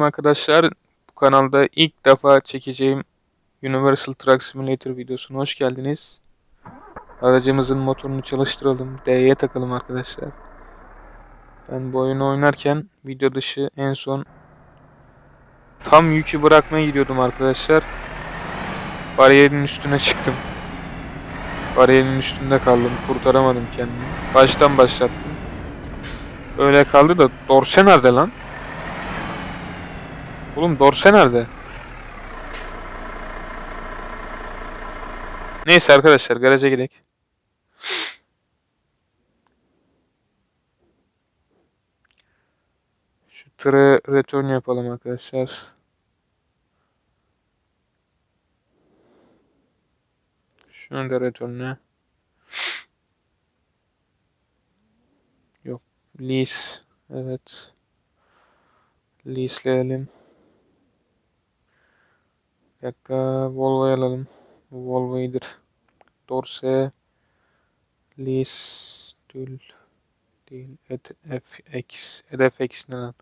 Arkadaşlar bu kanalda ilk defa çekeceğim Universal Truck Simulator videosuna hoş geldiniz. Aracımızın motorunu çalıştıralım. D'ye takalım arkadaşlar. Ben bu oyunu oynarken video dışı en son tam yükü bırakmaya gidiyordum arkadaşlar. Bariyerin üstüne çıktım. Bariyerin üstünde kaldım. Kurtaramadım kendimi. Baştan başlattım. Öyle kaldı da dorse nerede lan? Oğlum dorse nerede? Neyse arkadaşlar garaja gidelim. Şu tırı return yapalım arkadaşlar. Şunu da returnle. Yok. Lease. Evet. Leaseleyelim. Bir dakika Volvo'yu alalım. Volvo iyidir. Dorse Lease Dül değil et, FX FX ne lan?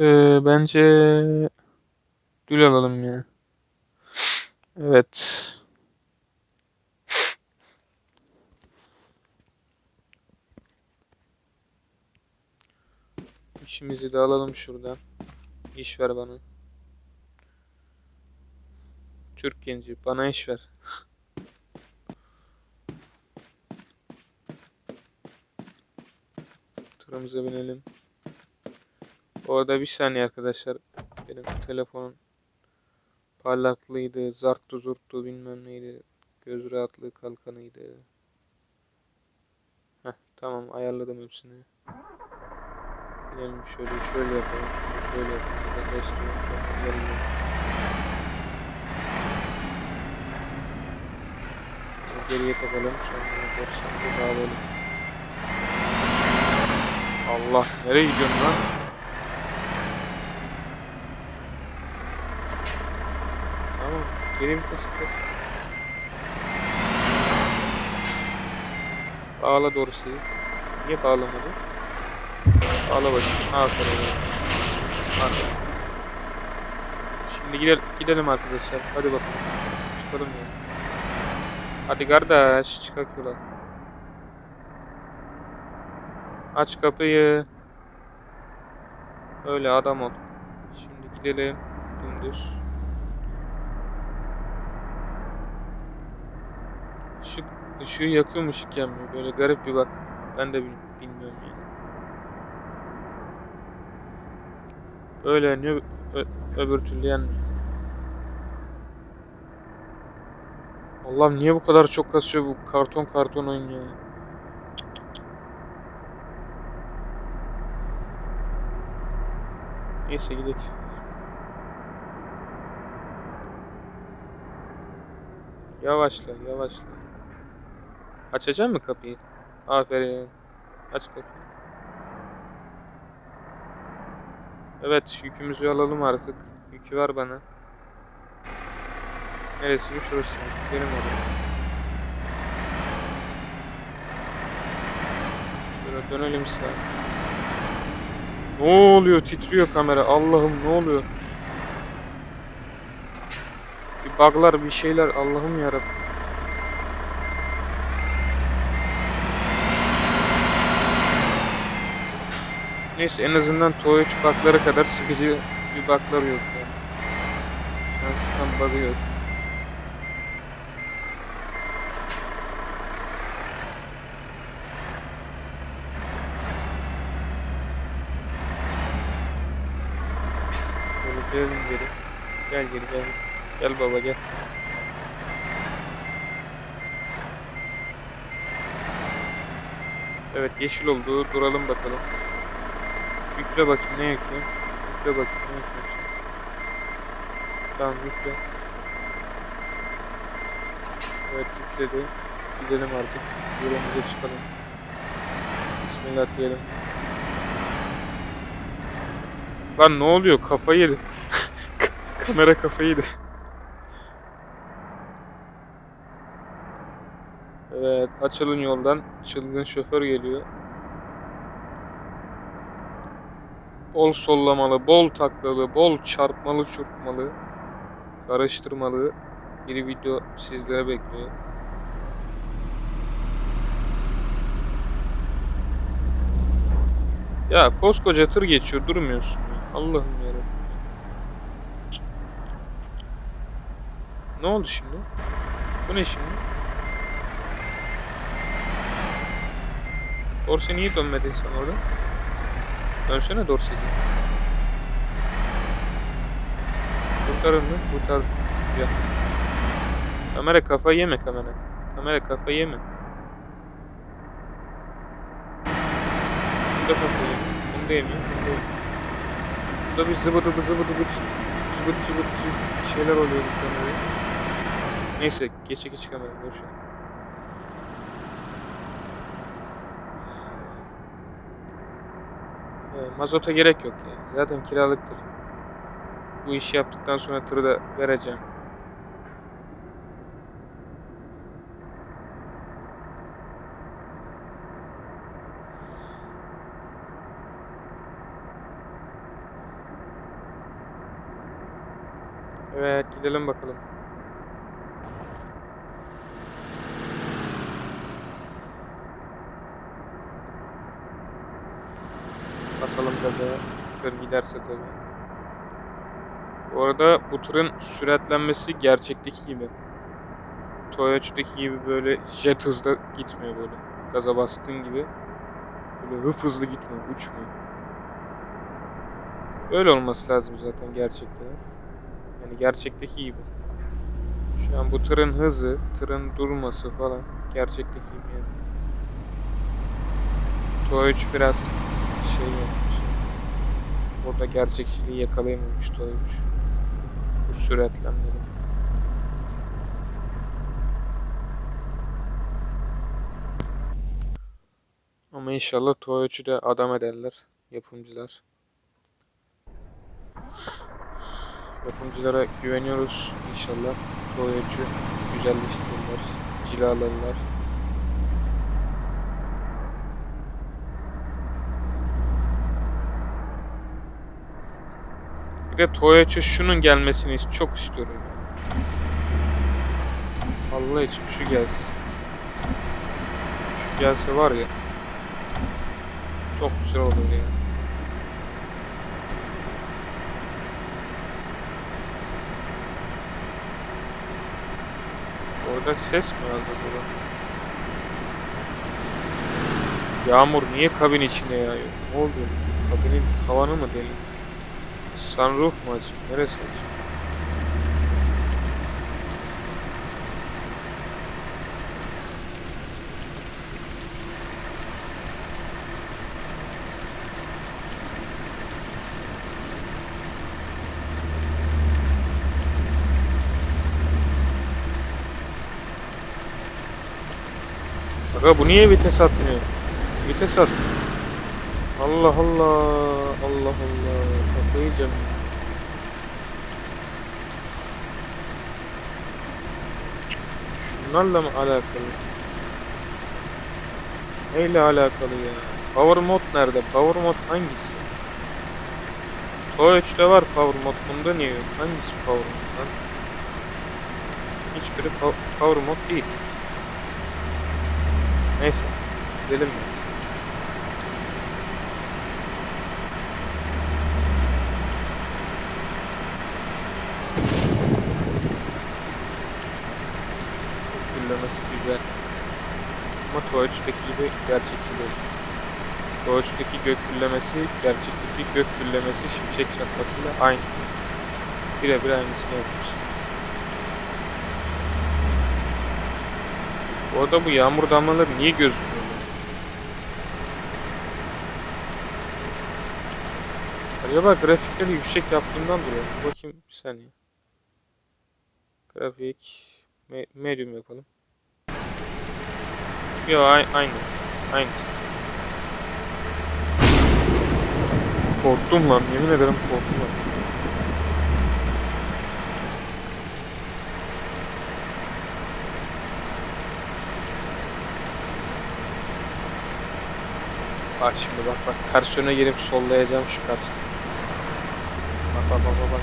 Ee, bence Dül alalım ya. Evet. İşimizi de alalım şuradan. İş ver bana. Türk genci bana iş ver. Turumuza binelim. Orada bir saniye arkadaşlar. Benim telefonun parlaklığıydı, zarttı zurttu bilmem neydi. Göz rahatlığı kalkanıydı. Heh, tamam ayarladım hepsini. Binelim şöyle şöyle yapalım şunu şöyle yapalım. Buradan sonra gelelim. Şunu geriye takalım sonra borsamızı bağlayalım. Allah nereye gidiyorsun lan? Tamam geri vites kır. Bağla doğrusu. Niye bağlamadı? Bağla bakayım. Aferin. Aferin. Şimdi gidelim, gidelim arkadaşlar. Hadi bakalım. Çıkalım ya. Hadi kardeş çıkak. Aç kapıyı. Öyle adam ol. Şimdi gidelim. Dümdüz. Işık, ışığı yakıyor mu ışık. Böyle garip bir bak. Ben de bil- bilmiyorum yani. Öyle yanıyor. Ö- öbür türlü yanmıyor. Allah'ım niye bu kadar çok kasıyor bu karton karton oyun ya. Neyse gidelim. Yavaşla yavaşla. Açacak mı kapıyı? Aferin. Aç kapıyı. Evet yükümüzü alalım artık. Yükü ver bana. Neresi bu? Şurası. Benim oraya. Şöyle dönelim sağa. Ne oluyor? Titriyor kamera. Allah'ım ne oluyor? Bir bug'lar bir şeyler. Allah'ım yarabbim. Neyse en azından Toy bug'ları kadar sıkıcı bir bug'lar yok ya. Yani sıkan bug'ı yok. Şöyle gelelim geri. Gel geri gel. Gel baba gel. Evet yeşil oldu. Duralım bakalım. Yükle bakayım ne yüklü? Yükle bakayım ne yüklü? Tamam yükle. Evet yükledi. Gidelim artık. Yolumuza çıkalım. Bismillah diyelim. Lan ne oluyor? Kafayı yedi. Kamera kafayı yedi. Evet, açılın yoldan. Çılgın şoför geliyor. Bol sollamalı, bol taklalı, bol çarpmalı, çırpmalı, karıştırmalı bir video sizlere bekliyor. Ya koskoca tır geçiyor durmuyorsun. Allah'ım yarabbim. Ne oldu şimdi? Bu ne şimdi? Dorse niye dönmedin sen orada? Dönsene Dorse'yi. Kurtarın mı? Kurtar. Güzel. Kamera kafa yeme kamera. Kamera kafa yeme. Bunu da kafa yeme. Bunu da yemiyor. Bunu da yemiyor. Burada bir zıbıdı bı zıbıdı bı cıbıt cıbıt cıbıt şeyler oluyor bu kameraya. Neyse geçe geçe kamera görüşelim. Ee, mazota gerek yok yani. Zaten kiralıktır. Bu işi yaptıktan sonra tırı da vereceğim. Evet gidelim bakalım. Basalım gaza. Tır giderse tabii. Bu arada bu tırın süratlenmesi gerçekteki gibi. Toyota'daki gibi böyle jet hızda gitmiyor böyle. Gaza bastığın gibi. Böyle hıf hızlı gitmiyor, uçmuyor. Böyle olması lazım zaten gerçekte. Yani gerçekteki gibi. Şu an bu tırın hızı, tırın durması falan gerçekteki gibi yani. Toyota biraz şey yapmış. Orada gerçekçiliği yakalayamamış Toyota. Bu süratlenmeleri. Ama inşallah Toyota'yı da adam ederler yapımcılar. Yapımcılara güveniyoruz inşallah. Toyota'yı güzelleştirirler, cilalarlar. De Toyota şunun gelmesini çok istiyorum. Allah için şu gelsin. Şu gelse var ya. Çok güzel olur ya. Orada ses mi var acaba? Yağmur niye kabin içinde yağıyor? Ne oldu? Kabinin tavanı mı deli? Sunroof mu açık? Neresi açık? Aga bu niye vites atmıyor? Vites at. Allah Allah. Allah Allah. Kafayı yiyeceğim. Şunlarla mı alakalı? Neyle alakalı ya? Power mod nerede? Power mod hangisi? Toyota'da var power mod. Bunda niye yok? Hangisi power mod lan? Hiçbiri po- power mod değil. Neyse. Gidelim mi? Güllemesi güzel. Toyota'daki gibi gerçekçi değil. Toyota'daki gök güllemesi gerçekteki gök güllemesi şimşek çakmasıyla aynı. Birebir aynısını yapmış. Bu arada bu yağmur damlaları niye gözükmüyor? Acaba grafikleri yüksek yaptığımdan dolayı. Bakayım bir saniye. Grafik me- medium yapalım. Yo ay- aynı. Aynı. Korktum lan. Yemin ederim korktum lan. Bak şimdi bak bak ters yöne girip sollayacağım şu karşı. Bak bak bak bak, bak.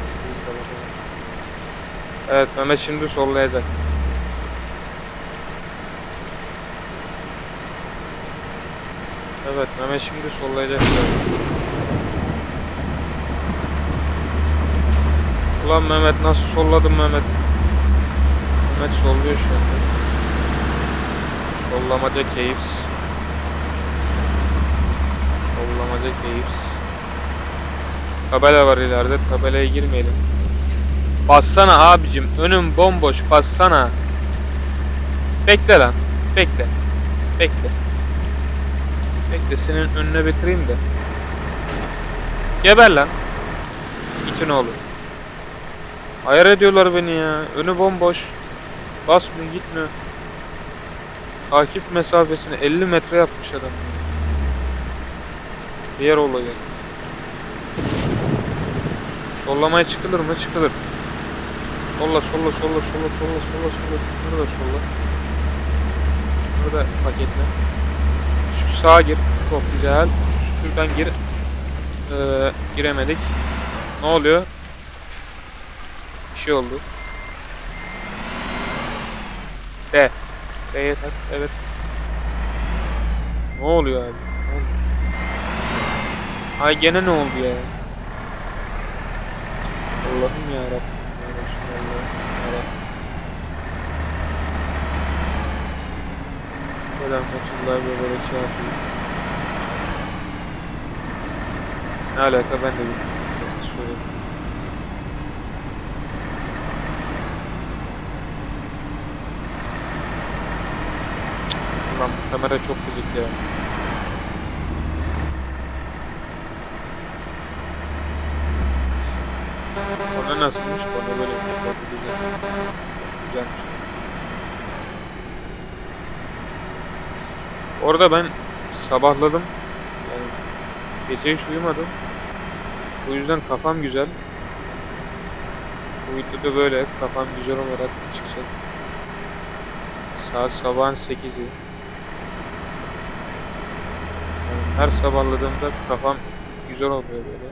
Evet Mehmet şimdi sollayacak. Evet Mehmet şimdi sollayacak. Ulan Mehmet nasıl solladın Mehmet? Mehmet solluyor şu anda. Sollamaca keyifs. Sollamaca keyifs. Tabela var ileride. Tabelaya girmeyelim. Bassana abicim. Önüm bomboş. Bassana. Bekle lan. Bekle. Bekle. Bekle senin önüne bitireyim de. Geber lan. İtin oğlu. Ayar ediyorlar beni ya. Önü bomboş. Basmıyor gitmiyor. Takip mesafesini 50 metre yapmış adam. Diğer olayı. Sollamaya çıkılır mı? Çıkılır. Solla solla solla solla solla solla solla. Burada solla. Burada paketle. Sağa gir. Çok güzel. Şuradan gir. Ee, giremedik. Ne oluyor? Bir şey oldu. D. D'ye tak. Evet. Ne oluyor abi? Ne oluyor? Ay gene ne oldu ya? Allah'ım ya Rabbim. Ya Resulallah. Ya Rabbim. Selamünaleyküm ve berekatuhu. Ne alaka ben de. Söyle. Ulan bu kamera çok gıcık ya. Konu nasılmış? Konu böyleymiş. Konu güzel. Güzelmiş. Orada ben sabahladım. Yani gece hiç uyumadım. O yüzden kafam güzel. Bu videoda böyle kafam güzel olarak çıkacak. Saat sabahın 8'i. Yani her sabahladığımda kafam güzel oluyor böyle.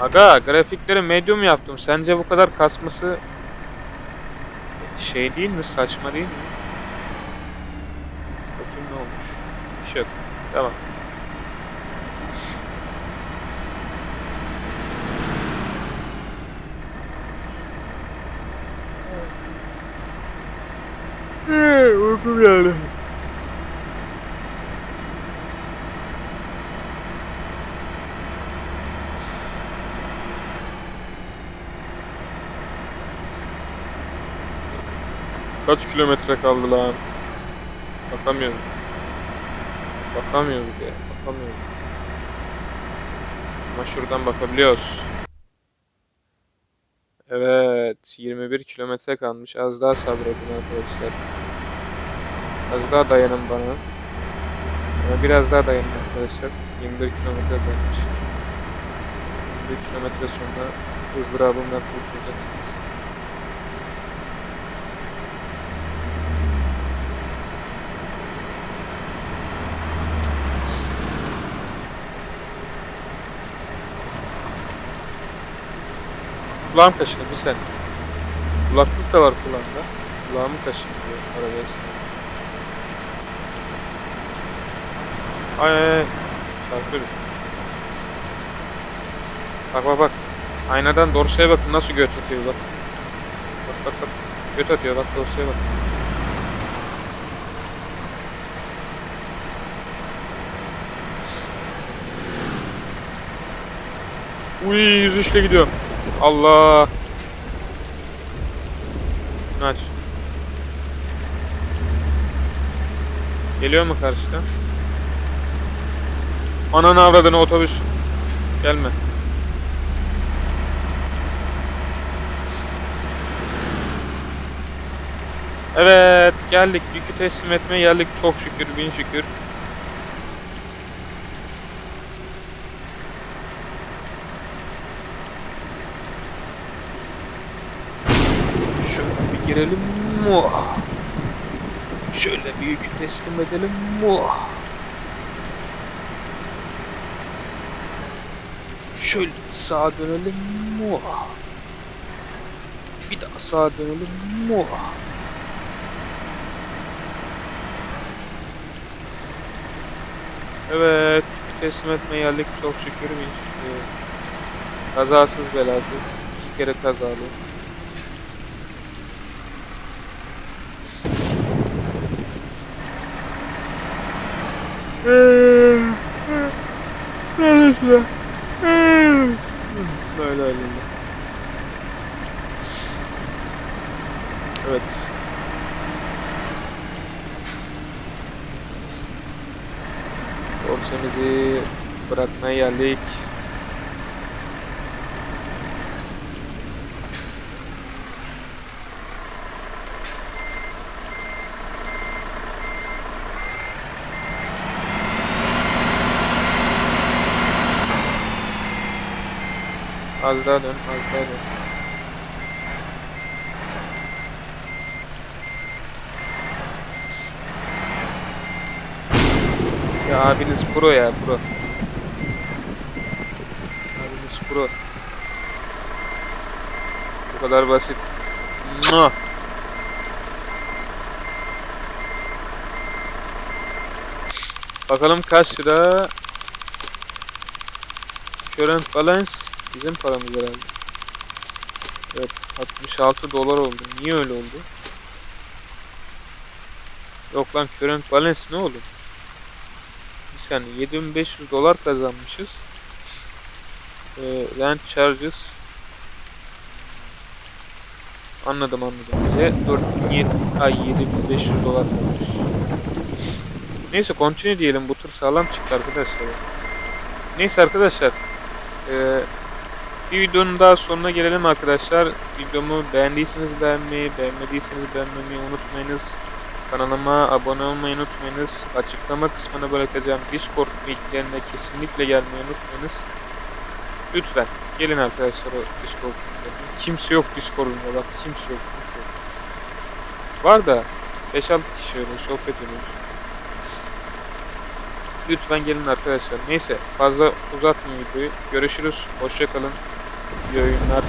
Aga grafikleri medium yaptım. Sence bu kadar kasması şey değil mi? Saçma değil mi? Bakayım ne olmuş. Bir şey yok. Tamam. Uykum geldi. Kaç kilometre kaldı lan? Bakamıyorum. Bakamıyorum ya. Bakamıyorum. Ama şuradan bakabiliyoruz. Evet. 21 kilometre kalmış. Az daha sabredin arkadaşlar. Az daha dayanın bana. Ama biraz daha dayanın arkadaşlar. 21 kilometre kalmış. 21 kilometre sonra ızdırabından kurtulacaksınız. Kulağım kaşınıyor bir sen. Kulaklık da var kulağımda. Kulağımı kaşınıyor arabaya. Ay ay ay. Çarpıyorum. Bak bak bak. Aynadan dorsaya bakın nasıl göt atıyor bak. Bak bak bak. Göt atıyor bak dorsaya bak. Uy 103'le gidiyorum. Allah. Aç. Geliyor mu karşıdan? Ananı avradını otobüs. Gelme. Evet geldik. Yükü teslim etmeye geldik. Çok şükür bin şükür. Şöyle bir girelim. Muah. Şöyle bir yükü teslim edelim. Muah. Şöyle sağa dönelim. Muah. Bir daha sağa dönelim. Muah. Evet. Teslim etmeye geldik. Çok şükür. Bir, e, kazasız belasız. İki kere kazalı. Böyle öyle. Evet. Dorsemizi bırakmaya geldik. Az daha dön, az daha dön. Ya abiniz pro ya pro. Abiniz pro. Bu kadar basit. Mua. Bakalım kaç lira? Current balance bizim paramız herhalde. Evet 66 dolar oldu. Niye öyle oldu? Yok lan current balance ne oldu? Bir saniye 7500 dolar kazanmışız. Ee, rent charges Anladım anladım. Bize 4700 ay 7500 dolar kalmış. Neyse continue diyelim bu tur sağlam çıktı arkadaşlar. Neyse arkadaşlar. Ee, bir videonun daha sonuna gelelim arkadaşlar. Videomu beğendiyseniz beğenmeyi, beğenmediyseniz beğenmemeyi unutmayınız. Kanalıma abone olmayı unutmayınız. Açıklama kısmına bırakacağım Discord linklerine kesinlikle gelmeyi unutmayınız. Lütfen gelin arkadaşlar o Discord linklerine. Kimse yok Discord'umda bak kimse yok. Kimse yok. Var da 5-6 kişi öyle sohbet ediyoruz. Lütfen gelin arkadaşlar. Neyse fazla uzatmayayım videoyu. Görüşürüz. Hoşçakalın. İyi oyunlar.